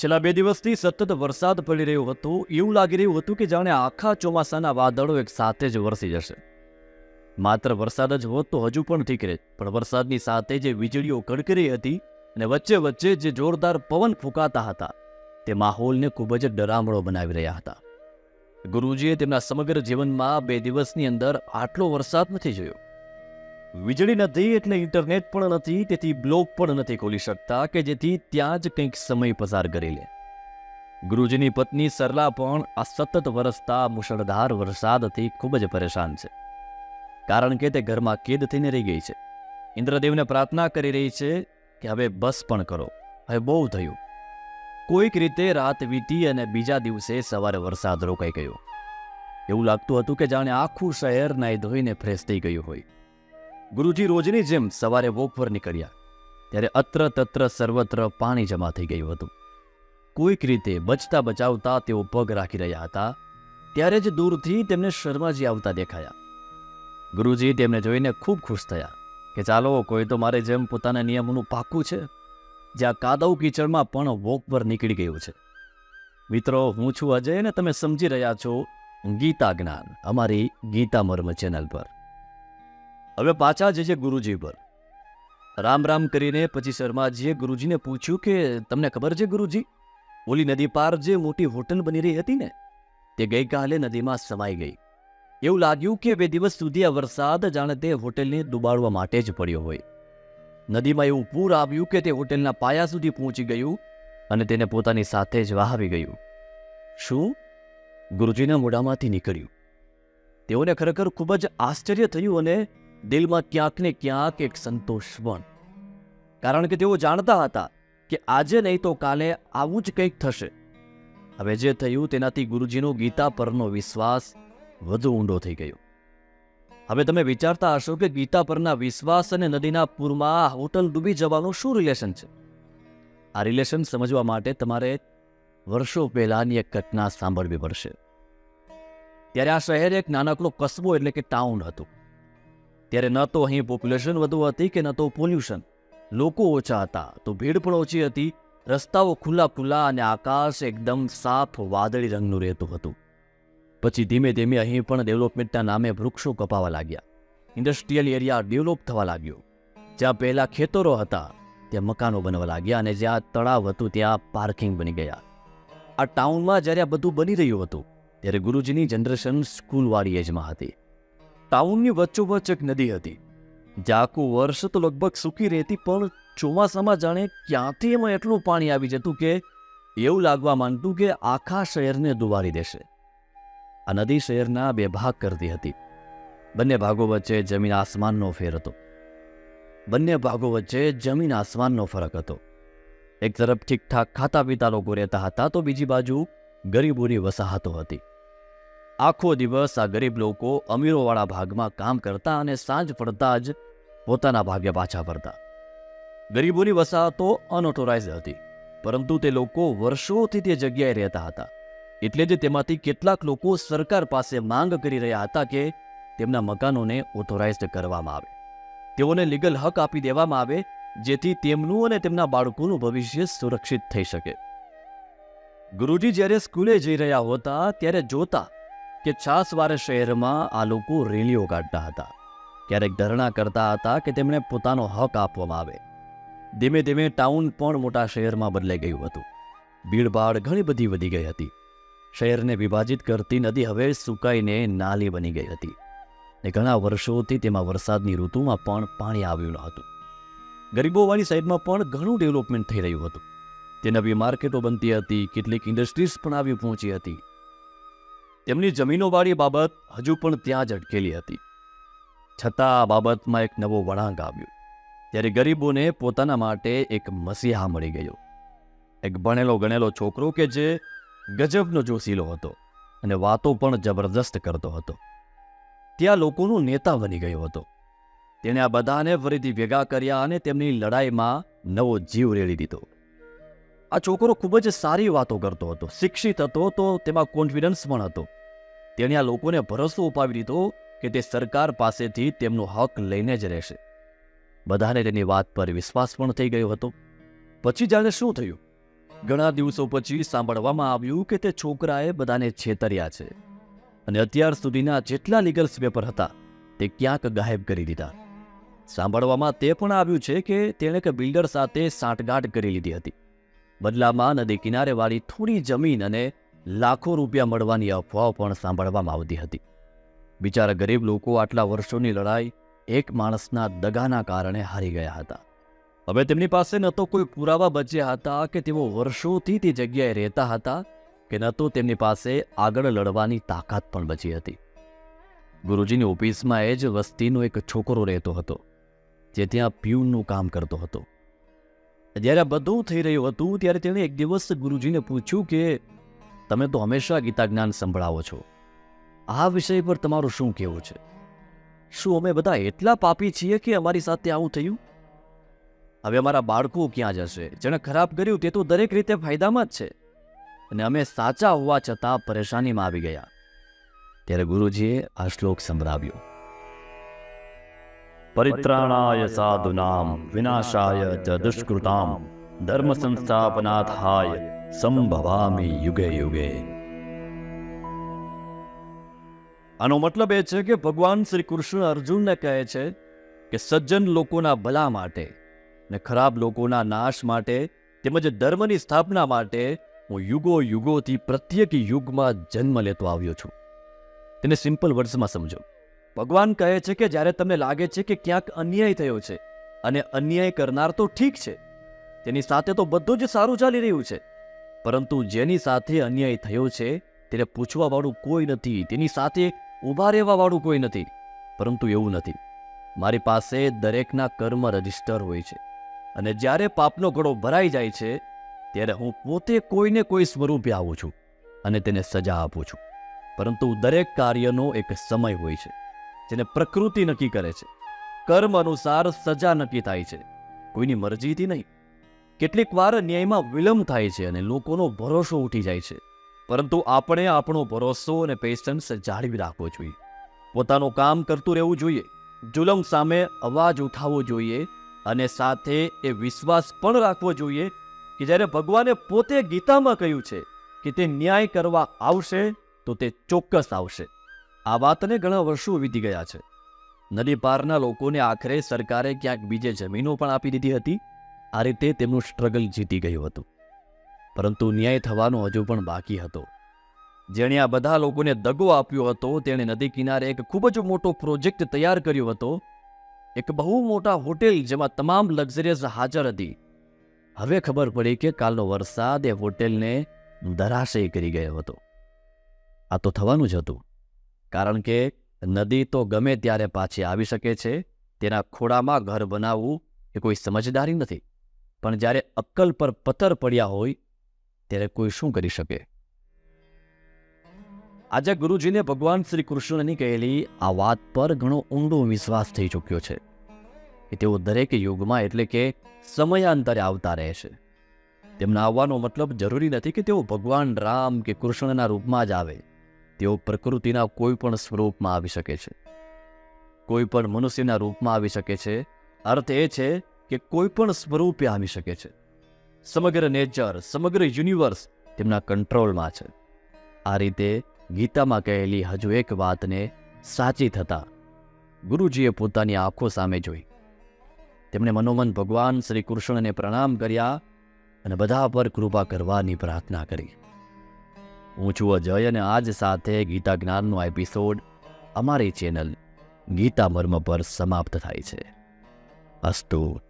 છેલ્લા બે દિવસથી સતત વરસાદ પડી રહ્યો હતો. એવું લાગી રહ્યું હતું કે જાણે આખા ચોમાસાના વાદળો એક સાથે જ વરસી જશે. માત્ર વરસાદ જ હોત તો હજુ પણ ઠીક રહે, પણ વરસાદની સાથે જે વીજળીઓ કડકરી હતી અને વચ્ચે વચ્ચે જે જોરદાર પવન ફૂંકાતા હતા, તે માહોલને ખૂબ જ ડરામણો બનાવી રહ્યા હતા. ગુરુજીએ તેમના સમગ્ર જીવનમાં બે દિવસની અંદર આટલો વરસાદ નથી જોયો. વીજળી નથી એટલે ઇન્ટરનેટ પણ નથી, તેથી બ્લોગ પણ નથી ખોલી શકતા કે જેથી ત્યાં જ કંઈક સમય પસાર કરી લે. ગુરુજીની પત્ની સરલા પણ આ સતત વરસતા મુશળધાર વરસાદથી ખૂબ જ પરેશાન છે. કારણ કે તે ઘરમાં કેદ થઈને રહી ગઈ છે. ઇન્દ્રદેવને પ્રાર્થના કરી રહી છે કે હવે બસ પણ કરો. હવે બહુ થયું. કોઈક રીતે રાત વીતી અને બીજા દિવસે સવારે વરસાદ રોકાઈ ગયો. એવું લાગતું હતું કે જાણે આખું શહેર નાઈ ધોઈને ફ્રેશ થઈ ગયું હોય. ગુરુજી રોજની જેમ સવારે વોક પર નીકળ્યા, ત્યારે અત્ર તત્ર સર્વત્ર પાણી જમા થઈ ગયું હતું. કોઈક રીતે બચતા બચાવતા તેઓ પગ રાખી રહ્યા હતા, ત્યારે જ દૂરથી તેમને શર્માજી આવતા દેખાયા. ગુરુજી તેમને જોઈને ખૂબ ખુશ થયા કે ચાલો, કોઈ તો મારે જેમ પોતાના નિયમોનું પાકું છે જ્યાં કાદવ કીચડમાં પણ વોક પર નીકળી ગયું છે. મિત્રો, હું છું અજય અને તમે સમજી રહ્યા છો ગીતા જ્ઞાન, અમારી ગીતા મર્મ ચેનલ પર. હવે પાછા જઈએ ગુરુજી પર. રામ રામ કરીને પછી શર્માજીએ ગુરુજીને પૂછ્યું કે, તમને ખબર છે ગુરુજી, ઓલી નદી પાર જે મોટી હોટલ બની રહી હતી ને, તે ગઈકાલે નદીમાં સમાઈ ગઈ. એવું લાગ્યું કે બે દિવસ સુધી આ વરસાદ જાણે તે હોટેલને ડુબાડવા માટે જ પડ્યો હોય. નદીમાં એવું પૂર આવ્યું કે તે હોટેલના પાયા સુધી પહોંચી ગયું અને તેને પોતાની સાથે જ વહાવી ગયું. શું? ગુરુજીના મોઢામાંથી નીકળ્યું. તેઓને ખરેખર ખૂબ જ આશ્ચર્ય થયું અને દિલમાં ક્યાંક ને ક્યાંક એક સંતોષ પણ. કારણ કે તેઓ જાણતા હતા કે આજે નહીં તો કાલે આવું જ કંઈક થશે. હવે જે થયું તેનાથી ગુરુજીનો ગીતા પરનો વિશ્વાસ વધુ ઊંડો થઈ ગયો. હવે તમે વિચારતા હશો કે ગીતા પરના વિશ્વાસ અને નદીના પૂરમાં હોટલ ડૂબી જવાનું શું રિલેશન છે? આ રિલેશન સમજવા માટે તમારે વર્ષો પહેલાની એક ઘટના સાંભળવી પડશે. ત્યારે આ શહેર એક નાનકડો કસ્બો એટલે કે ટાઉન હતું. ત્યારે ન તો અહીં પોપ્યુલેશન વધુ હતી કે ન તો પોલ્યુશન લોકો ઓછા હતા, તો ભીડ પણ ઓછી હતી. રસ્તાઓ ખુલ્લા ખુલ્લા અને આકાશ એકદમ સાફ વાદળી રંગનું રહેતું હતું. પછી ધીમે ધીમે અહીં પણ ડેવલપમેન્ટના નામે વૃક્ષો કપાવા લાગ્યા. ઇન્ડસ્ટ્રીયલ એરિયા ડેવલપ થવા લાગ્યો. જ્યાં પહેલા ખેતરો હતા, ત્યાં મકાનો બનવા લાગ્યા અને જ્યાં તળાવ હતું, ત્યાં પાર્કિંગ બની ગયા. આ ટાઉનમાં જ્યારે આ બધું બની રહ્યું હતું, ત્યારે ગુરુજીની જનરેશન સ્કૂલવાળી એજમાં હતી. ટાઉનની વચ્ચોવચ્ચ એક નદી હતી. જે આખું વર્ષ તો લગભગ સૂકી રહેતી, પણ ચોમાસામાં જાણે ક્યાંથી એમાં એટલું પાણી આવી જતું કે એવું લાગવા માંડતું કે આખા શહેરને દુવારી દેશે. આ નદી શહેરના બે ભાગ કરતી હતી. બંને ભાગો વચ્ચે જમીન આસમાનનો ફેર હતો. બંને ભાગો વચ્ચે જમીન આસમાનનો ફરક હતો. એક તરફ ઠીકઠાક ખાતા પીતા લોકો રહેતા હતા, તો બીજી બાજુ ગરીબોની વસાહતો હતી. આખો દિવસ આ ગરીબ લોકો અમીરોવાળા ભાગમાં કામ કરતા અને સાંજ પડતા જ પોતાના ભાગે પાછા ફરતા. ગરીબોની વસાહતો અનઓટોરાઇઝ હતી, પરંતુ તે લોકો વર્ષોથી તે જગ્યાએ રહેતા હતા. એટલે જ તેમાંથી કેટલાક લોકો સરકાર પાસે માંગ કરી રહ્યા હતા કે તેમના મકાનોને ઓથોરાઇઝડ કરવામાં આવે. તેઓને લીગલ હક આપી દેવામાં આવે, જેથી તેમનું અને તેમના બાળકોનું ભવિષ્ય સુરક્ષિત થઈ શકે. ગુરુજી જ્યારે સ્કૂલે જઈ રહ્યા હતા, ત્યારે જોતા કે છાસવારે શહેરમાં આ લોકો રેલીઓ કાઢતા હતા. ક્યારેક ધરણા કરતા હતા કે તેમણે પોતાનો હક આપવામાં આવે. ધીમે ધીમે ટાઉન પણ મોટા શહેરમાં બદલાઈ ગયું હતું. ભીડભાડ ઘણી બધી વધી ગઈ હતી. શહેરને વિભાજિત કરતી નદી હવે સુકાઈને નાલી બની ગઈ હતી ને ઘણા વર્ષોથી તેમાં વરસાદની ઋતુમાં પણ પાણી આવ્યું ન હતું. ગરીબોવાળી સાઈડમાં પણ ઘણું ડેવલપમેન્ટ થઈ રહ્યું હતું. તે નવી માર્કેટો બનતી હતી, કેટલીક ઇન્ડસ્ટ્રીઝ પણ આવી પહોંચી હતી. તેમની જમીનોવાળી બાબત હજુ પણ ત્યાં જ અટકેલી હતી. છતાં આ બાબતમાં એક નવો વળાંક આવ્યો, ત્યારે ગરીબોને પોતાના માટે એક મસીહા મળી ગયો. એક ભણેલો ગણેલો છોકરો કે જે ગજબનો જોશીલો હતો અને વાતો પણ જબરદસ્ત કરતો હતો. ત્યાં લોકોનો નેતા બની ગયો હતો. તેણે આ બધાને ફરીથી ભેગા કર્યા અને તેમની લડાઈમાં નવો જીવ રેડી દીધો. આ છોકરો ખૂબ જ સારી વાતો કરતો હતો, શિક્ષિત હતો તો તેમાં કોન્ફિડન્સ પણ હતો. તેણે આ લોકોને ભરોસો અપાવી દીધો કે તે સરકાર પાસેથી તેમનો હક લઈને જ રહેશે. બધાને તેની વાત પર વિશ્વાસ પણ થઈ ગયો હતો. પછી જાણે શું થયું? ઘણા દિવસો પછી સાંભળવામાં આવ્યું કે તે છોકરાએ બધાને છેતર્યા છે અને અત્યાર સુધીના જેટલા લીગલ્સ પેપર હતા, તે ક્યાંક ગાયબ કરી દીધા. સાંભળવામાં તે પણ આવ્યું છે કે તેણે કે બિલ્ડર સાથે સાંઠગાંઠ કરી લીધી હતી. બદલામાં નદી કિનારેવાળી થોડી જમીન અને લાખો રૂપિયા મળવાની અફવાઓ પણ સાંભળવામાં આવતી હતી. બિચારા ગરીબ લોકો આટલા વર્ષોની લડાઈ એક માણસના દગાના કારણે હારી ગયા હતા. હવે તેમની પાસે ન તો કોઈ પુરાવા બચ્યા હતા કે તેઓ વર્ષોથી તે જગ્યાએ રહેતા હતા કે ન તો તેમની પાસે આગળ લડવાની તાકાત પણ બચી હતી. ગુરુજીની ઓફિસમાં એ જ વસ્તીનો એક છોકરો રહેતો હતો, જે ત્યાં પ્યુનનું કામ કરતો હતો. જ્યારે બધું થઈ રહ્યું હતું, ત્યારે તેણે એક દિવસ ગુરુજીને પૂછ્યું કે તમે તો હંમેશા ગીતા જ્ઞાન સંભળાવો છો. આ વિષય પર તમારું શું કહેવું છે? શું અમે બધા એટલા પાપી છીએ કે અમારી સાથે આવું થયું? હવે અમારા બાળકો ક્યાં જશે? જેણે ખરાબ કર્યું તે તો દરેક રીતે ફાયદામાં જ છે. અને અમે સાચા હોવા છતાં પરેશાનીમાં આવી ગયા. ત્યારે ગુરુજીએ આ શ્લોક સંભળાવ્યો. પરિત્રાણાય સાધુનામ, વિનાશાય ચ દુષ્કૃતામ ધર્મ સંસ્થાપનાથાય સંભવામી યુગે યુગે. આનો મતલબ એ છે કે ભગવાન શ્રી કૃષ્ણ અર્જુનને કહે છે કે સજ્જન લોકોના ભલા માટે ને ખરાબ લોકોના નાશ માટે તેમજ ધર્મની સ્થાપના માટે હું યુગો યુગોથી પ્રત્યેક યુગમાં જન્મ લેતો આવ્યો છું. તેને સિમ્પલ વર્ડ્સમાં સમજો. ભગવાન કહે છે કે જ્યારે તમને લાગે છે કે ક્યાંક અન્યાય થયો છે અને અન્યાય કરનાર તો ઠીક છે. તેની સાથે તો બધું જ સારું ચાલી રહ્યું છે. પરંતુ જેની સાથે અન્યાય થયો છે, તેને પૂછવાવાળું કોઈ નથી, તેની સાથે ઊભા રહેવાવાળું કોઈ નથી, પરંતુ એવું નથી. મારી પાસે દરેકના કર્મ રજિસ્ટર હોય છે. અને જ્યારે પાપનો ઘડો ભરાઈ જાય છે, ત્યારે હું પોતે કોઈને કોઈ સ્વરૂપે આવું છું અને તેને સજા આપું છું. પરંતુ દરેક કાર્યનો એક સમય હોય છે, જેને પ્રકૃતિ નક્કી કરે છે. કર્મ અનુસાર સજા નક્કી થાય છે. કોઈની મરજીથી નહીં. કેટલીક વાર ન્યાયમાં વિલંબ થાય છે અને લોકોનો ભરોસો ઉઠી જાય છે. પરંતુ આપણે આપણો ભરોસો અને પેશન્સ જાળવી રાખવો જોઈએ. પોતાનું કામ કરતું રહેવું જોઈએ. જુલમ સામે અવાજ ઉઠાવવો જોઈએ અને સાથે એ વિશ્વાસ પણ રાખવો જોઈએ કે જ્યારે ભગવાને પોતે ગીતામાં કહ્યું છે કે તે ન્યાય કરવા આવશે, તો તે ચોક્કસ આવશે. આ વાતને ઘણા વર્ષો વીતી ગયા છે. નદી પારના લોકોને આખરે સરકારે ક્યાંક બીજે જમીનો પણ આપી દીધી હતી. આ રીતે તેમનું સ્ટ્રગલ જીતી ગયું હતું. પરંતુ ન્યાય થવાનો હજુ પણ બાકી હતો. જેણે આ બધા લોકોને દગો આપ્યો હતો, તેણે નદી કિનારે એક ખૂબ જ મોટો પ્રોજેક્ટ તૈયાર કર્યો હતો. એક બહુ મોટા હોટેલ જેમાં તમામ લક્ઝરિયસ હાજર હતી. હવે ખબર પડી કે કાલનો વરસાદ એ હોટેલને ધરાશય કરી ગયો હતો. આ તો થવાનું જ હતું. કારણ કે નદી તો ગમે ત્યારે પાછી આવી શકે છે, તેના ખોળામાં ઘર બનાવવું એ કોઈ સમજદારી નથી. પણ જ્યારે અક્કલ પર પથ્થર પડ્યા હોય, ત્યારે કોઈ શું કરી શકે? આજે ગુરુજીને ભગવાન શ્રી કૃષ્ણની કહેલી આ વાત પર ઘણો ઊંડો વિશ્વાસ થઈ ચૂક્યો છે કે તેઓ દરેક યુગમાં એટલે કે સમયાંતરે આવતા રહે છે. તેમના આવવાનો મતલબ જરૂરી નથી કે તેઓ ભગવાન રામ કે કૃષ્ણના રૂપમાં જ આવે. તેઓ પ્રકૃતિના કોઈ પણ સ્વરૂપમાં આવી શકે છે. કોઈ પણ મનુષ્યના રૂપમાં આવી શકે છે. અર્થ એ છે કે કોઈ પણ સ્વરૂપે આવી શકે છે. સમગ્ર નેચર સમગ્ર યુનિવર્સ તેમના કંટ્રોલમાં છે. આ રીતે ગીતામાં કહેલી હજુ એક વાતને સાચી થતા ગુરુજીએ પોતાની આંખો સામે જોઈ. તેમણે મનોમન ભગવાન શ્રી કૃષ્ણને પ્રણામ કર્યા અને બધા પર કૃપા કરવાની પ્રાર્થના કરી. હું છું અજય અને આજ સાથે ગીતા જ્ઞાનનો એપિસોડ અમારી ચેનલ ગીતા મર્મ પર સમાપ્ત થાય છે. અસ્તુ.